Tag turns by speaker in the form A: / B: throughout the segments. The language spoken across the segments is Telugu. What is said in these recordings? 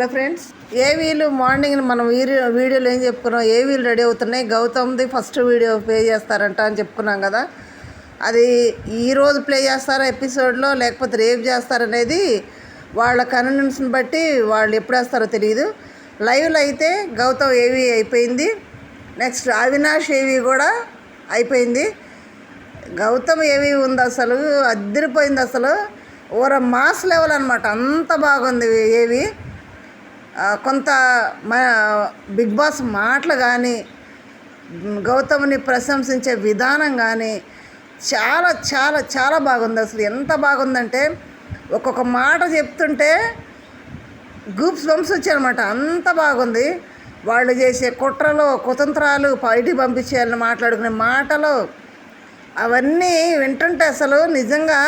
A: హలో ఫ్రెండ్స్ ఏవీలు మార్నింగ్ మనం వీడియో వీడియోలో ఏం చెప్పుకున్నాం? ఏవీలు రెడీ అవుతున్నాయి? గౌతమ్ది ఫస్ట్ వీడియో ప్లే చేస్తారంట అని చెప్పుకున్నాం కదా. అది ఈరోజు ప్లే చేస్తారా ఎపిసోడ్లో? లేకపోతే రేపు చేస్తారనేది వాళ్ళ కన్వీనియన్స్ని బట్టి వాళ్ళు ఎప్పుడు వేస్తారో తెలియదు లైవ్లో అయితే గౌతమ్ ఏవీ అయిపోయింది. నెక్స్ట్ అవినాష్ ఏవీ కూడా అయిపోయింది. గౌతమ్ ఏవీ ఉంది అసలు? అద్దరిపోయింది అసలు. ఓర మాస్ లెవెల్ అనమాట అంత బాగుంది ఏవి. కొంత మ బిగ్ బాస్ మాటలు కానీ గౌతమ్ని ప్రశంసించే విధానం కానీ చాలా చాలా చాలా బాగుంది. అసలు ఎంత బాగుందంటే ఒక్కొక్క మాట చెప్తుంటే గూప్స్ బంప్స్ వచ్చాయన్నమాట. అంత బాగుంది. వాళ్ళు చేసే కుట్రలు కుతంత్రాలు బయటికి పంపించేయాలని మాట్లాడుకునే మాటలు అవన్నీ వింటుంటే అసలు నిజంగా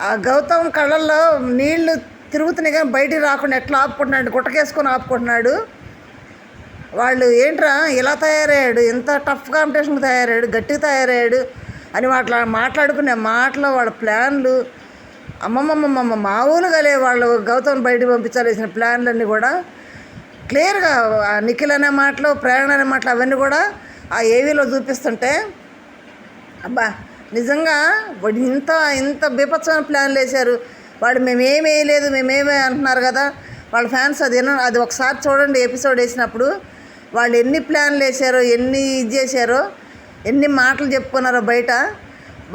A: ఆ గౌతమ్ కళ్ళల్లో నీళ్ళు తిరుగుతున్నాయి కానీ బయటికి రాకుండా ఎట్లా ఆపుకుంటున్నాడు? గుట్టకేసుకొని ఆపుకుంటున్నాడు. వాళ్ళు ఏంట్రా ఇలా తయారయ్యాడు? ఎంత టఫ్ కాంపిటీషన్కి తయారయ్యాడు? గట్టిగా తయారయ్యాడు? అని మాట్లా మాట్లాడుకునే మాటలు వాళ్ళ ప్లాన్లు. అమ్మమ్మమ్మమ్మ మామూలుగా లే వాళ్ళు గౌతమ్ బయటికి పంపించాల్సిన ప్లాన్లన్నీ కూడా క్లియర్గా ఆ నిఖిల్ అనే మాటలు ప్రేరణ అనే మాటలు అవన్నీ కూడా ఆ ఏవీలో చూపిస్తుంటే అబ్బా నిజంగా వాడు ఇంత ఇంత బీభత్సమైన ప్లాన్లు వేశారు. వాడు మేమేం వేయలేదు మేమేమే అంటున్నారు కదా. వాళ్ళ ఫ్యాన్స్ అది అది ఒకసారి చూడండి ఎపిసోడ్ వేసినప్పుడు వాళ్ళు ఎన్ని ప్లాన్లు వేశారో ఎన్ని ఇది చేశారో ఎన్ని మాటలు చెప్పుకున్నారో బయట.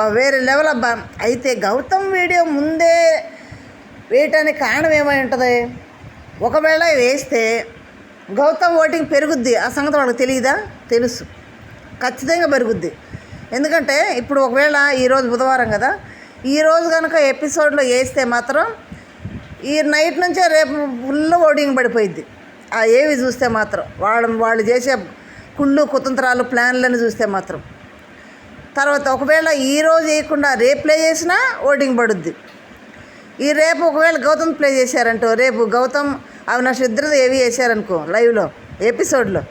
A: వేరే లెవెల్ అబ్బా. అయితే గౌతమ్ వీడియో ముందే వేయటానికి కారణం ఏమై ఉంటుంది? ఒకవేళ వేస్తే గౌతమ్ ఓటింగ్ పెరుగుద్ది. ఆ సంగతి వాళ్ళకి తెలియదా? తెలుసు. ఖచ్చితంగా పెరుగుద్ది. ఎందుకంటే ఇప్పుడు ఒకవేళ ఈరోజు బుధవారం కదా ఈరోజు కనుక ఎపిసోడ్లో వేస్తే మాత్రం ఈ నైట్ నుంచే రేపు ఫుల్ ఓడింగ్ పడిపోయిద్ది. ఆ ఏవి చూస్తే మాత్రం వాళ్ళు వాళ్ళు చేసే కుళ్ళు కుతంత్రాలు ప్లాన్లను చూస్తే మాత్రం. తర్వాత ఒకవేళ ఈ రోజు వేయకుండా రేపు ప్లే చేసినా ఓటింగ్ పడుద్ది. ఈ రేపు ఒకవేళ గౌతమ్ ప్లే చేశారంటో రేపు గౌతమ్ అవినాష్ ఇద్దరు ఏవి వేసారనుకో లైవ్లో ఎపిసోడ్లో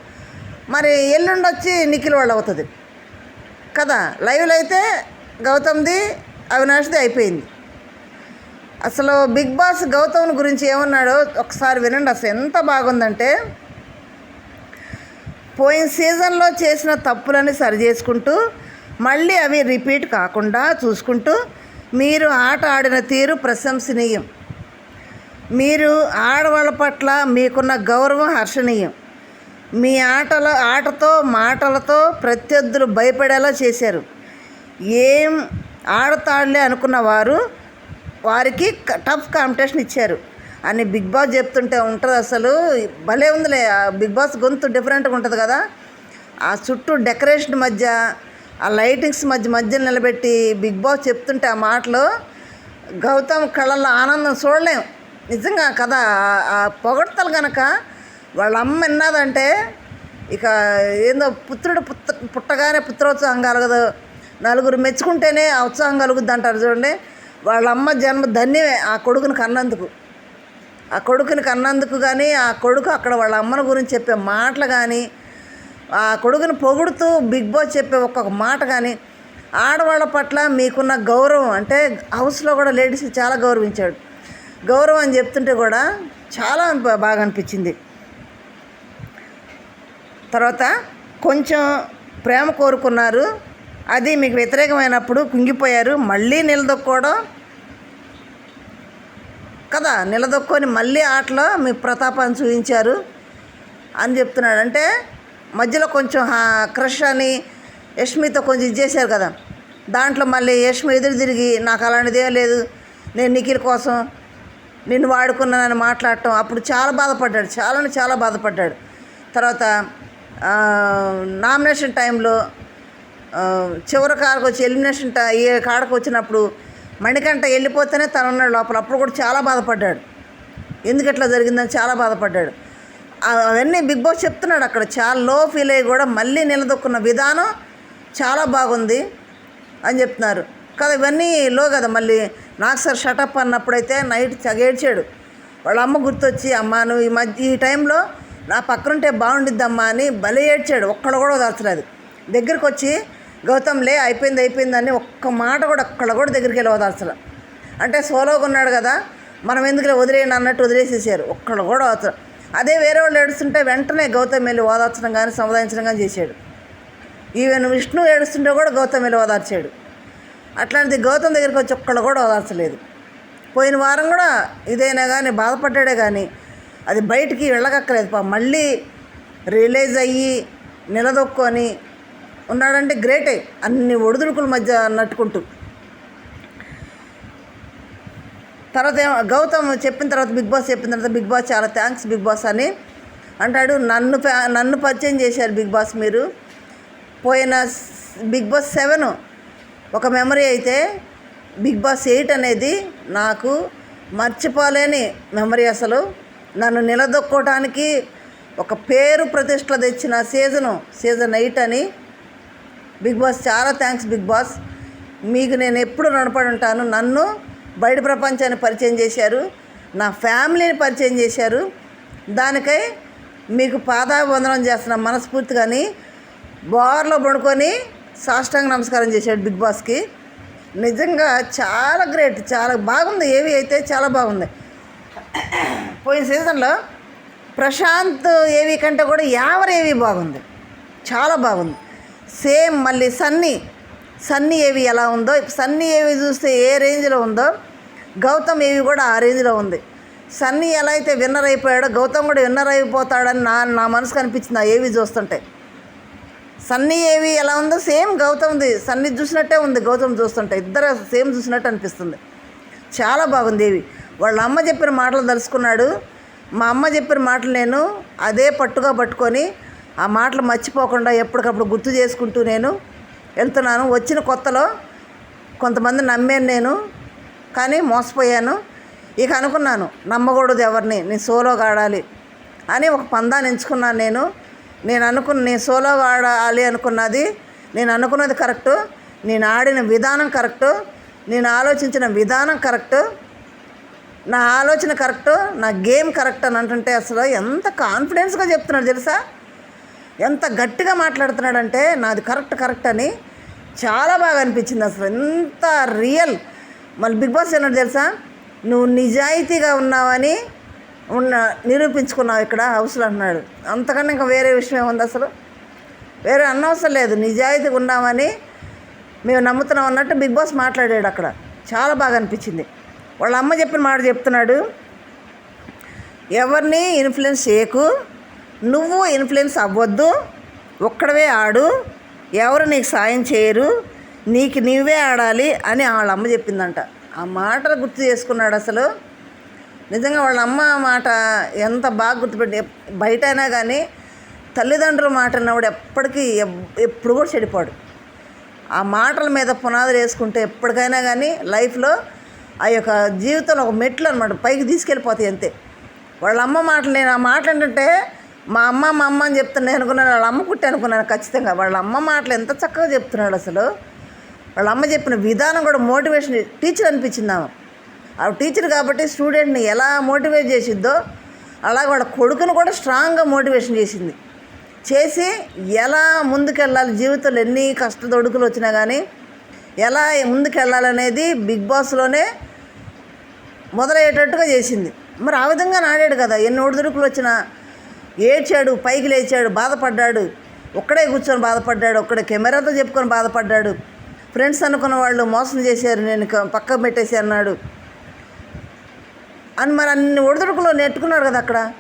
A: మరి ఎల్లుండి వచ్చి నిఖిల్ వాళ్ళు అవుతుంది. కదా? లైవ్లో అయితే గౌతమ్ది అవినాష్ది అయిపోయింది. అసలు బిగ్ బాస్ గౌతమ్ గురించి ఏమన్నాడో ఒకసారి వినండి. అసలు ఎంత బాగుందంటే పోయిన సీజన్లో చేసిన తప్పులని సరి చేసుకుంటూ మళ్ళీ అవి రిపీట్ కాకుండా చూసుకుంటూ మీరు ఆట ఆడిన తీరు ప్రశంసనీయం. మీరు ఆడవాళ్ళ పట్ల మీకున్న గౌరవం హర్షణీయం. మీ ఆటల ఆటతో మాటలతో ప్రత్యర్థులు భయపడేలా చేశారు. ఏం ఆడతాడులే అనుకున్న వారు వారికి టఫ్ కాంపిటీషన్ ఇచ్చారు. అని బిగ్ బాస్ చెప్తుంటే ఉంటుంది అసలు. భలే ఉందిలే ఆ బిగ్ బాస్ గొంతు డిఫరెంట్గా ఉంటుంది కదా. ఆ చుట్టూ డెకరేషన్ మధ్య ఆ లైటింగ్స్ మధ్య మధ్య నిలబెట్టి బిగ్ బాస్ చెప్తుంటే ఆ మాటలు గౌతమ్ కళ్ళల్లో ఆనందం చూడలేం. నిజంగా కదా ఆ- పొగడతలు కనుక వాళ్ళ అమ్మ విన్నదంటే ఇక ఏందో పుత్రుడు పుత్ర పుట్టగానే పుత్రోత్సాహం కలగదు నలుగురు మెచ్చుకుంటేనే ఉత్సాహం కలుగుద్ది అంటారు చూడండి. వాళ్ళ అమ్మ జన్మ ధన్యమే ఆ కొడుకుని కన్నందుకు. ఆ కొడుకుని కన్నందుకు కానీ ఆ కొడుకు అక్కడ వాళ్ళ అమ్మని గురించి చెప్పే మాటలు కానీ ఆ కొడుకుని పొగుడుతూ బిగ్ బాస్ చెప్పే ఒక్కొక్క మాట కానీ ఆడవాళ్ళ పట్ల మీకున్న గౌరవం అంటే హౌస్లో కూడా లేడీస్ చాలా గౌరవించాడు. గౌరవం అని చెప్తుంటే కూడా చాలా బాగా అనిపించింది. తర్వాత కొంచెం ప్రేమ కోరుకున్నారు. అది మీకు వ్యతిరేకమైనప్పుడు కుంగిపోయారు. మళ్ళీ నిలదొక్కోవడం కదా? నిలదొక్కొని మళ్ళీ ఆటలో మీ ప్రతాపాన్ని చూపించారు అని చెప్తున్నాడు. అంటే మధ్యలో కొంచెం క్రష్ అని యష్మితో కొంచెం ఇది చేశారు కదా. దాంట్లో మళ్ళీ యష్మి ఎదురు తిరిగి నాకు అలాంటిదేం లేదు. నేను నిఖిల్ కోసం నిన్ను వాడుకున్నానని మాట్లాడటం. అప్పుడు చాలా బాధపడ్డాడు. చాలా చాలా బాధపడ్డాడు. తర్వాత నామినేషన్ టైంలో చివరి కాడకు వచ్చి ఎలిమినేషన్ ఏ కాడకు వచ్చినప్పుడు మణికంట వెళ్ళిపోతేనే తనున్నాడు లోపల. అప్పుడు కూడా చాలా బాధపడ్డాడు. ఎందుకు ఇట్లా జరిగిందని చాలా బాధపడ్డాడు. అవన్నీ బిగ్ బాస్ చెప్తున్నాడు అక్కడ. చాలా లో ఫీల్ అయ్యి కూడా మళ్ళీ నిలదొక్కున్న విధానం చాలా బాగుంది అని చెప్తున్నారు. కదా ఇవన్నీ లో కదా మళ్ళీ. నాకు సార్ షటప్ అన్నప్పుడైతే నైట్ చగేడ్చాడు వాళ్ళ అమ్మ గుర్తొచ్చి అమ్మ నువ్వు ఈ మధ్య ఈ టైంలో నా పక్కనుంటే బాగుండిద్దమ్మా అని భలే ఏడ్చాడు. ఒక్కడు కూడా వదలట్లేదు దగ్గరికి వచ్చి గౌతమ్ లే అయిపోయింది అయిపోయిందని ఒక్క మాట కూడా ఒక్కడ కూడా దగ్గరికి వెళ్ళి అసలు. అంటే సోలోగా ఉన్నాడు కదా మనం ఎందుకులే వదిలేయండి అన్నట్టు వదిలేసేసారు. ఒక్కళ్ళు కూడా అవసరం అదే వేరే వాళ్ళు ఏడుస్తుంటే వెంటనే గౌతమ్ వెళ్ళి ఓదార్చడం కానీ సముదాయించడం కానీ చేశాడు. ఈవెన్ విష్ణు ఏడుస్తుంటే కూడా గౌతమ్ వెళ్ళి ఓదార్చాడు. అట్లాంటిది గౌతమ్ దగ్గరికి వచ్చి ఒక్కళ్ళు కూడా ఓదార్చలేదు. పోయిన వారం కూడా ఇదైనా కానీ బాధపడ్డాడే కానీ అది బయటికి వెళ్ళకక్కలేదు పా మళ్ళీ రిలీజ్ అయ్యి నిలదొక్కొని ఉన్నాడంటే గ్రేటే. అన్ని ఒడిదుడుకుల మధ్య నట్టుకుంటూ. తర్వాత ఏమో గౌతమ్ చెప్పిన తర్వాత బిగ్ బాస్ చెప్పిన తర్వాత బిగ్ బాస్ చాలా థ్యాంక్స్ బిగ్ బాస్ అని అంటాడు. నన్ను నన్ను పరిచయం చేశారు బిగ్ బాస్ మీరు. పోయిన బిగ్ బాస్ సెవెన్ ఒక మెమరీ అయితే బిగ్ బాస్ ఎయిట్ అనేది నాకు మర్చిపోలేని మెమరీ అసలు. నన్ను నిలదొక్కోవటానికి ఒక పేరు ప్రతిష్టలు తెచ్చిన సీజను సీజన్ ఎయిట్ అని బిగ్ బాస్ చాలా థ్యాంక్స్ బిగ్ బాస్. మీకు నేను ఎప్పుడు రుణపడి ఉంటాను. నన్ను బయట ప్రపంచాన్ని పరిచయం చేశారు. నా ఫ్యామిలీని పరిచయం చేశారు. దానికై మీకు పాదాభివందనం చేస్తున్న మనస్ఫూర్తిగాని బార్లో పడుకొని సాష్టాంగ నమస్కారం చేశాడు బిగ్ బాస్కి. నిజంగా చాలా గ్రేట్ చాలా బాగుంది. ఏవి అయితే చాలా బాగుంది. పోయిన సీజన్లో ప్రశాంత్ ఏవి కంటే కూడా యావర్ ఏవి బాగుంది. చాలా బాగుంది. సేమ్ మళ్ళీ సన్నీ సన్నీ ఏవి ఎలా ఉందో సన్నీ ఏవి చూస్తే ఏ రేంజ్లో ఉందో గౌతమ్ ఏవి కూడా ఆ రేంజ్లో ఉంది. సన్నీ ఎలా అయితే విన్నర్ అయిపోయాడో గౌతమ్ కూడా విన్నర్ అయిపోతాడని నా నా మనసుకు అనిపించింది ఆ ఏవి చూస్తుంటే. సన్నీ ఏవి ఎలా ఉందో సేమ్ గౌతమ్ది సన్నీ చూసినట్టే ఉంది గౌతమ్ చూస్తుంటే. ఇద్దరు సేమ్ చూసినట్టు అనిపిస్తుంది. చాలా బాగుంది ఏవి. వాళ్ళ అమ్మ చెప్పిన మాటలు తలుసుకున్నాడు మా అమ్మ చెప్పిన మాటలు నేను అదే పట్టుగా పట్టుకొని ఆ మాటలు మర్చిపోకుండా ఎప్పటికప్పుడు గుర్తు చేసుకుంటూ నేను వెళ్తున్నాను. వచ్చిన కొత్తలో కొంతమంది నమ్మాను నేను కానీ మోసపోయాను. ఇక అనుకున్నాను నమ్మకూడదు ఎవరిని నేను సోలోగా ఆడాలి అని ఒక పందాన్ని ఎంచుకున్నాను నేను. నేను అనుకున్న నేను సోలోగా ఆడాలి అనుకున్నది నేను అనుకున్నది కరెక్టు నేను ఆడిన విధానం కరెక్టు నేను ఆలోచించిన విధానం కరెక్టు నా ఆలోచన కరెక్ట్ నా గేమ్ కరెక్ట్ అని అంటుంటే అసలు ఎంత కాన్ఫిడెన్స్గా చెప్తున్నాడు తెలుసా? ఎంత గట్టిగా మాట్లాడుతున్నాడంటే నాది కరెక్ట్ కరెక్ట్ అని చాలా బాగా అనిపించింది అసలు. ఎంత రియల్ మళ్ళీ బిగ్ బాస్ ఏమన్నా తెలుసా? నువ్వు నిజాయితీగా ఉన్నావని ఉన్న నిరూపించుకున్నావు ఇక్కడ హౌస్లో అంటున్నాడు. అంతకన్నా ఇంకా వేరే విషయం ఏముంది అసలు? వేరే అనవసరం లేదు. నిజాయితీగా ఉన్నామని మేము నమ్ముతున్నాం అన్నట్టు బిగ్ బాస్ మాట్లాడాడు అక్కడ. చాలా బాగా అనిపించింది. వాళ్ళ అమ్మ చెప్పిన మాట చెప్తున్నాడు. ఎవరిని ఇన్ఫ్లుయెన్స్ చేయకు. నువ్వు ఇన్ఫ్లుయెన్స్ అవ్వద్దు ఒక్కడవే ఆడు ఎవరు నీకు సాయం చేయరు నీకు నువ్వే ఆడాలి అని వాళ్ళ అమ్మ చెప్పిందంట. ఆ మాటలు గుర్తు చేసుకున్నాడు అసలు. నిజంగా వాళ్ళ అమ్మ మాట ఎంత బాగా గుర్తుపెట్టి బయట అయినా కానీ తల్లిదండ్రుల మాట అన్నవాడు ఎప్పటికీ ఎప్పుడు కూడా చెడిపోడు. ఆ మాటల మీద పునాదులు వేసుకుంటే ఎప్పటికైనా కానీ లైఫ్లో ఆ యొక్క జీవితంలో ఒక మెట్లు అనమాట పైకి తీసుకెళ్ళిపోతాయి అంతే. వాళ్ళ అమ్మ మాటలు నేను ఆ మాటలు ఏంటంటే మా అమ్మ మా అమ్మ అని చెప్తున్నా అనుకున్నాను వాళ్ళ అమ్మ పుట్టి అనుకున్నాను ఖచ్చితంగా. వాళ్ళ అమ్మ మాటలు ఎంత చక్కగా చెప్తున్నాడు అసలు. వాళ్ళ అమ్మ చెప్పిన విధానం కూడా మోటివేషన్ టీచర్ అనిపించింది ఆమె. ఆ టీచర్ కాబట్టి స్టూడెంట్ని ఎలా మోటివేట్ చేసిద్దో అలాగే వాళ్ళ కొడుకును కూడా స్ట్రాంగ్గా మోటివేషన్ చేసింది. చేసి ఎలా ముందుకెళ్ళాలి జీవితంలో ఎన్ని కష్టదొడుకులు వచ్చినా కానీ ఎలా ముందుకెళ్ళాలనేది బిగ్ బాస్లోనే మొదలయ్యేటట్టుగా చేసింది. మరి ఆ విధంగా ఆడాడు కదా ఎన్ని ఒడిదుడుకులు వచ్చినా ఏడ్చాడు పైకి లేచాడు బాధపడ్డాడు. ఒక్కడే కూర్చొని బాధపడ్డాడు ఒక్కడే కెమెరాతో చెప్పుకొని బాధపడ్డాడు. ఫ్రెండ్స్ అనుకున్న వాళ్ళు మోసం చేశారు నేను ఇక పక్కకు పెట్టేసి అన్నాడు. అని మరి అన్ని ఒడిదుడుకులో నెట్టుకున్నాడు కదా అక్కడ.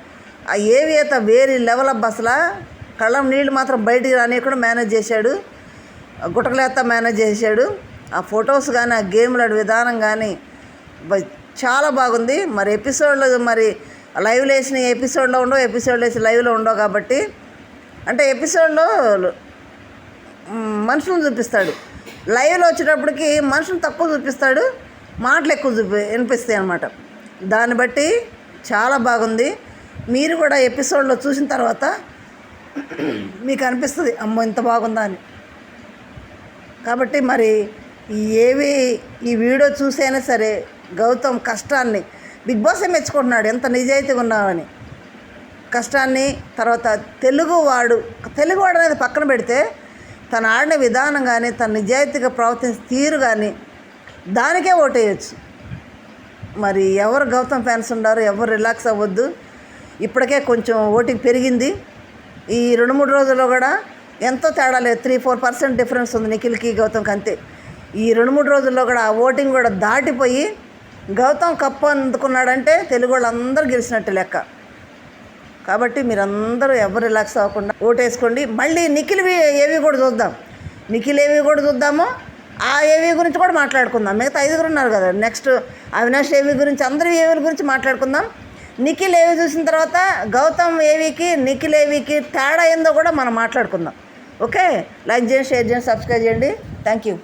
A: ఆ ఏవియత వేరే లెవెల్ అప్ అసలు. కళ్ళం నీళ్ళు మాత్రం బయటికి రానియకుండా మేనేజ్ చేశాడు. గుటకలేత మేనేజ్ చేశాడు. ఆ ఫొటోస్ కానీ ఆ గేమ్ల విధానం కానీ చాలా బాగుంది. మరి ఎపిసోడ్లో మరి లైవ్లో వేసిన ఎపిసోడ్లో ఉండవు ఎపిసోడ్లో వేసి లైవ్లో ఉండవు కాబట్టి అంటే ఎపిసోడ్లో మనుషులను చూపిస్తాడు. లైవ్లో వచ్చేటప్పటికి మనుషులు తక్కువ చూపిస్తాడు మాటలు ఎక్కువ చూపి వినిపిస్తాయి అన్నమాట. దాన్ని బట్టి చాలా బాగుంది. మీరు కూడా ఎపిసోడ్లో చూసిన తర్వాత మీకు అనిపిస్తుంది అమ్మో ఇంత బాగుందా అని. కాబట్టి మరి ఏవి ఈ వీడియో చూసైనా సరే గౌతమ్ కష్టాన్ని బిగ్ బాసే మెచ్చుకుంటున్నాడు. ఎంత నిజాయితీగా ఉన్నావని. కష్టాన్ని తర్వాత తెలుగువాడు తెలుగువాడు అనేది పక్కన పెడితే తను ఆడిన విధానం కానీ తన నిజాయితీగా ప్రవర్తించే తీరు కానీ దానికే ఓటేయచ్చు. మరి ఎవరు గౌతమ్ ఫ్యాన్స్ ఉన్నారు ఎవరు రిలాక్స్ అవ్వద్దు. ఇప్పటికే కొంచెం ఓటింగ్ పెరిగింది. ఈ రెండు మూడు రోజుల్లో కూడా ఎంతో తేడా లేదు. త్రీ ఫోర్ పర్సెంట్ డిఫరెన్స్ ఉంది నిఖిల్కి గౌతమ్కి అంతే. ఈ రెండు మూడు రోజుల్లో కూడా ఆ ఓటింగ్ కూడా దాటిపోయి గౌతమ్ కప్పు అందుకున్నాడంటే తెలుగు వాళ్ళందరూ గెలిచినట్టు లెక్క. కాబట్టి మీరందరూ ఎవరు రిలాక్స్ అవ్వకుండా ఓటేసుకోండి. మళ్ళీ నిఖిల్వి ఏవి కూడా చూద్దాం. నిఖిల్ ఏవి కూడా చూద్దాము ఆ ఏవి గురించి కూడా మాట్లాడుకుందాం. మిగతా ఐదుగురు ఉన్నారు కదా. నెక్స్ట్ అవినాష్ ఏవి గురించి అందరి ఏవి గురించి మాట్లాడుకుందాం. నిఖిల్ ఏవి చూసిన తర్వాత గౌతమ్ ఏవికి నిఖిల్ ఏవికి తేడా ఏందో కూడా మనం మాట్లాడుకుందాం. ఓకే? లైక్ చేయండి షేర్ చేయండి సబ్స్క్రైబ్ చేయండి. Thank you